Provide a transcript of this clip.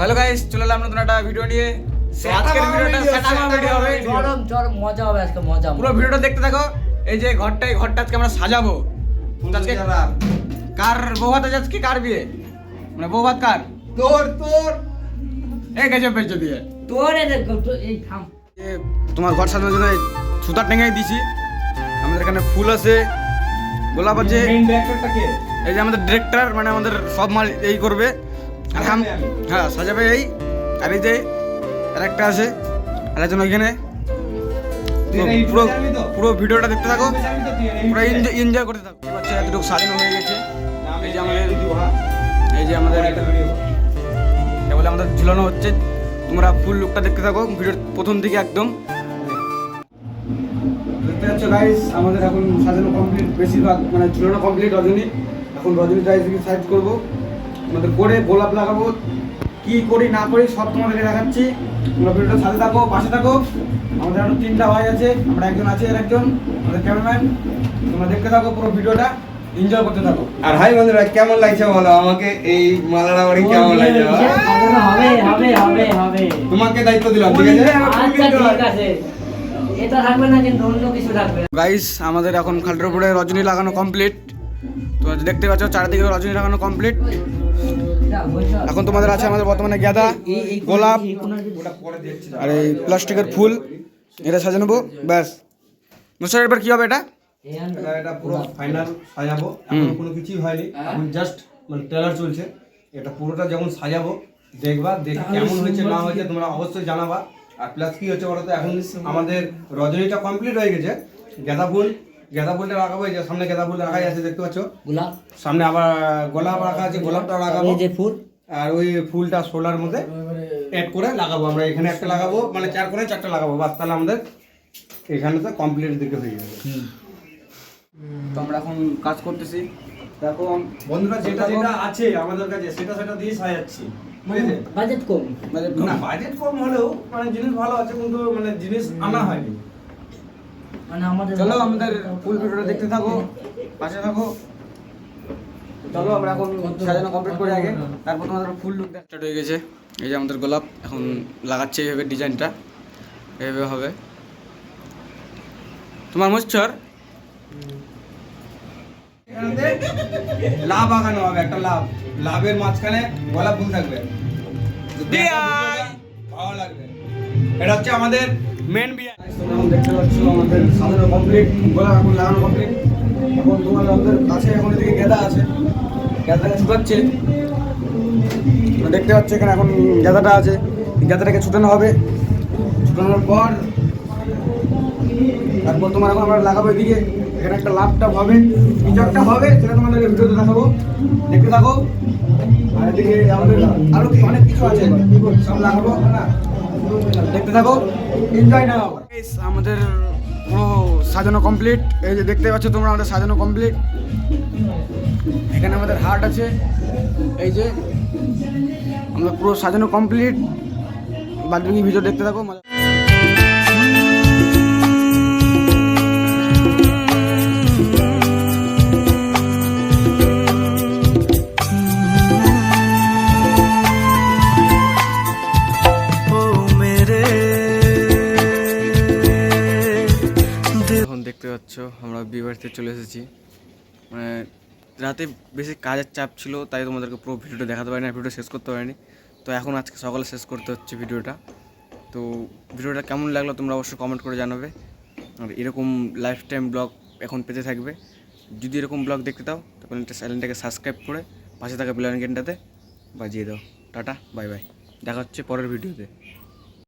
Hello guys চলে এলাম নতুন একটা ভিডিও নিয়ে। আজকের ভিডিওটা সেটামা ভিডিও হবে চরম চরম মজা হবে আজকে মজা পুরো ভিডিওটা দেখতে থাকো। এই যে ঘরটা এই ঘরটা আজকে আমরা সাজাবো। আজকে কার বৌভাত আছে আজকে? কার বিয়ে? মানে বৌভাত কার? তোর তোর। এই গেছে পেয়েছে দিয়ে। তোর এই দেখ, তো- এই থাম। তোমার ঘর সাজানোর জন্য সুতার টেঙ্গাই দিছি আমাদের এখানে ফুল আছে গোলাপ আছে। এই যে আমাদের ডিরেক্টর মানে আমাদের সব মাল এই করবে। হ্যাঁ সাজাবে এই আর এই যে আর একটা আছে আর একজন ওইখানে। পুরো- পুরো ভিডিওটা দেখতে থাকো। পুরো ভিডিওটা? এনজয় করতে থাকো। বাচ্চা এতটুকু সাজানো হয়ে গেছে। এই যে আমাদের। এই যে আমাদের বলে আমাদের ঝুলানো হচ্ছে। তোমরা ফুল লুকটা দেখতে থাকো। ভিডিওর প্রথম থেকে একদম। দেখতে পাচ্ছ গাইস আমাদের এখন সাজানো কমপ্লিট বেশিরভাগ মানে ঝুলানো কমপ্লিট রজনী। এখন রজনী টাইস সাইজ করব। আমাদের করে গোলাপ লাগাবো কি করি না করি সব তোমাদেরকে দেখাচ্ছি। তোমরা ভিডিওটা সাথে থাকো পাশে থাকো। আমাদের আরও তিনটা ভাই আছে আমরা একজন আছে আর একজন আমাদের ক্যামেরাম্যান তোমরা দেখতে থাকো পুরো ভিডিওটা এনজয় করতে থাকো। আর হাই বন্ধুরা কেমন লাগছে বলো? আমাকে এই মালাটা বাড়ি কেমন লাগছে হবে হবে হবে হবে তোমাকে দায়িত্ব দিলাম ঠিক আছে? আচ্ছা ঠিক আছে। এটা থাকবে না কিন্তু অন্য কিছু থাকবে। গাইস আমাদের এখন খালটার উপরে রজনী লাগানো কমপ্লিট তো দেখতে পাচ্ছ চারিদিকে রজনী লাগানো কমপ্লিট এখন তোমাদের আছে আমাদের বর্তমানে গাঁদা গোলাপ আর এই প্লাস্টিকের ফুল। এটা সাজা নেব ব্যাস। মুসার এবার কি হবে এটা? এটা পুরো ফাইনাল সাজাবো। এখন কোনো কিছুই হয়নি। এখন জাস্ট মানে ট্রেলার চলছে। এটা পুরোটা যখন সাজাবো দেখবা দেখে কেমন হয়েছে না হয়েছে তোমরা অবশ্যই জানাবা। আর প্লাস কি হচ্ছে বলো তো এখন আমাদের রজনীটা কমপ্লিট হয়ে গেছে। গাঁদা ফুল গাঁদা ফুলটা লাগাবো এই যে সামনে গাঁদা ফুল রাখাই আছে দেখতে পাচ্ছ? গোলাপ। সামনে আবার গোলাপ রাখা আছে গোলাপটা লাগাবো এই যে ফুল। আর ওই ফুলটা সোলার মধ্যে অ্যাড করে লাগাবো আমরা। এখানে একটা লাগাবো মানে চার করে চারটা লাগাবো বাস তাহলে আমাদের এখানে তো কমপ্লিট দিকে হয়ে যাবে। তো আমরা এখন কাজ করতেছি। দেখো বন্ধুরা যেটা যেটা আছে আমাদের কাছে সেটা সেটা দিয়ে সাজাচ্ছি। বুঝলে বাজেট কম। না বাজেট কম হলেও মানে জিনিস ভালো আছে কিন্তু মানে জিনিস আনা হয়নি। মানে আমাদের চলো আমাদের ফুল ভিডিওটা দেখতে থাকো পাশে থাকো। চলো আমরা এখন সাজানো কমপ্লিট করে আগে। তারপর তোমাদের ফুল লুক স্টার্ট হয়ে গেছে। এই যে আমাদের গোলাপ এখন লাগাচ্ছে এইভাবে ডিজাইনটা। এইভাবে হবে। তোমার মচ্ছর লাভ আগানো হবে একটা লাভ। লাভের মাঝখানে গোলাপ ফুল থাকবে। ভালো লাগবে। এটা হচ্ছে আমাদের মেন বিয়া এখন দেখতে পাচ্ছ আমাদের সাজানো কমপ্লিট গোলাপ এখন লাগানো কমপ্লিট এখন তোমার আমাদের কাছে এখন এদিকে গেঁদা আছে গেঁদাটাকে তোমরা দেখতে পাচ্ছ এখানে এখন গেঁদাটা আছে গেঁদাটাকে ছুটানো হবে ছুটানোর পর তারপর তোমার এখন আমরা লাগাবো এদিকে এখানে একটা লাভটাপ হবে কিছু একটা হবে সেটা তোমাদেরকে ভিডিওতে দেখাবো দেখতে থাকো। আর এদিকে আমাদের আরও কি অনেক কিছু আছে সব লাগাবো না দেখতে থাকো। এনজয় নাও। আমাদের পুরো সাজানো কমপ্লিট এই যে দেখতে পাচ্ছ তোমরা আমাদের সাজানো কমপ্লিট এখানে আমাদের হার্ট আছে। এই যে আমরা পুরো সাজানো কমপ্লিট বাকি ভিডিও দেখতে থাকো পাচ্ছ আমরা বিয়ে বাড়িতে চলে এসেছি। মানে রাতে বেশি কাজের চাপ ছিল, তাই তোমাদেরকে পুরো ভিডিওটা দেখাতে পারিনি ভিডিও শেষ করতে পারিনি। তো এখন আজকে সকালে শেষ করতে হচ্ছে ভিডিওটা। তো ভিডিওটা কেমন লাগল তোমরা অবশ্যই কমেন্ট করে জানাবে। আর এরকম লাইফ টাইম ব্লগ এখন পেতে থাকবে। যদি এরকম ব্লগ দেখতে দাও তখন একটা চ্যানেলটাকে সাবস্ক্রাইব করে পাশে থাকা বেল আইকনটাতে বাজিয়ে দাও। টাটা বাই বাই দেখা হচ্ছে পরের ভিডিওতে।